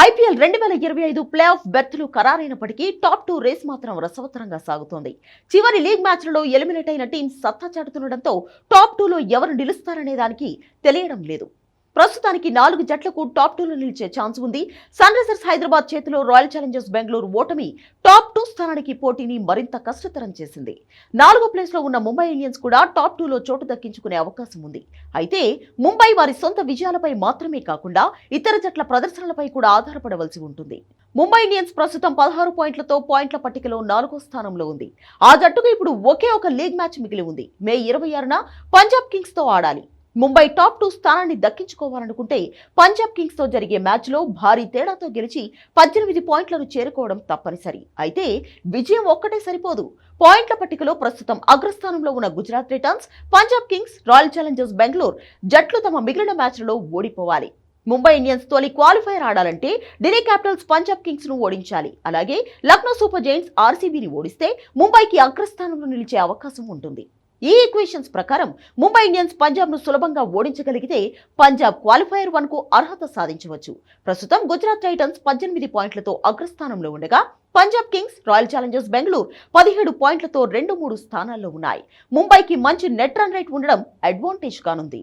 IPL రెండు వేల ఇరవై ఐదు ప్లే ఆఫ్ బెర్త్లు ఖరారైనప్పటికీ టాప్ టూ రేస్ మాత్రం రసవత్తరంగా సాగుతోంది. చివరి లీగ్ మ్యాచ్లలో ఎలిమినేట్ అయిన టీం సత్తా చాటుతుండటంతో టాప్ టూలో ఎవరు నిలుస్తారనే దానికి తెలియడం లేదు. ప్రస్తుతానికి నాలుగు జట్లకు టాప్ టూలో నిలిచే ఛాన్స్ ఉంది. సన్ రైజర్స్ హైదరాబాద్ చేతిలో రాయల్ ఛాలెంజర్స్ బెంగళూరు ఓటమి టాప్ స్థానానికి పోటీని మరింత కష్టతరం చేసింది. నాలుగో ప్లేస్లో ఉన్న ముంబై ఇండియన్స్ కూడా టాప్ టూలో చోటు దక్కించుకునే అవకాశం ఉంది. అయితే ముంబై వారి సొంత విజయాలపై మాత్రమే కాకుండా ఇతర జట్ల ప్రదర్శనలపై కూడా ఆధారపడవలసి ఉంటుంది. ముంబై ఇండియన్స్ ప్రస్తుతం పదహారు పాయింట్లతో పాయింట్ల పట్టికలో నాలుగో స్థానంలో ఉంది. ఆ జట్టుకు ఇప్పుడు ఒకే ఒక లీగ్ మ్యాచ్ మిగిలి ఉంది. మే ఇరవై ఆరున పంజాబ్ కింగ్స్తో ఆడాలి. ముంబై టాప్ టూ స్థానాన్ని దక్కించుకోవాలనుకుంటే పంజాబ్ కింగ్స్తో జరిగే మ్యాచ్లో భారీ తేడాతో గెలిచి పద్దెనిమిది పాయింట్లను చేరుకోవడం తప్పనిసరి. అయితే విజయం ఒక్కటే సరిపోదు. పాయింట్ల పట్టికలో ప్రస్తుతం అగ్రస్థానంలో ఉన్న Gujarat returns Punjab kings royal challengers Bengaluru జట్లు తమ మిగిలిన మ్యాచ్లలో ఓడిపోవాలి. ముంబై ఇండియన్స్ తోలి క్వాలిఫైర్ ఆడాలంటే ఢిల్లీ క్యాపిటల్స్ పంజాబ్ కింగ్స్ను ఓడించాలి. అలాగే లక్నో సూపర్ జైంట్స్ ఆర్సీబీని ఓడిస్తే ముంబైకి అగ్రస్థానంలో నిలిచే అవకాశం ఉంటుంది. ఈ ఈక్వేషన్స్ ప్రకారం ముంబై ఇండియన్స్ పంజాబ్ను సులభంగా ఓడించగలిగితే పంజాబ్ క్వాలిఫైర్ వన్కు అర్హత సాధించవచ్చు. ప్రస్తుతం గుజరాత్ టైటన్స్ పద్దెనిమిది పాయింట్లతో అగ్రస్థానంలో ఉండగా Punjab kings royal challengers Bengaluru పదిహేడు పాయింట్లతో రెండు మూడు స్థానాల్లో ఉన్నాయి. ముంబైకి మంచి నెట్ రన్ రేట్ ఉండడం అడ్వాంటేజ్ కానుంది.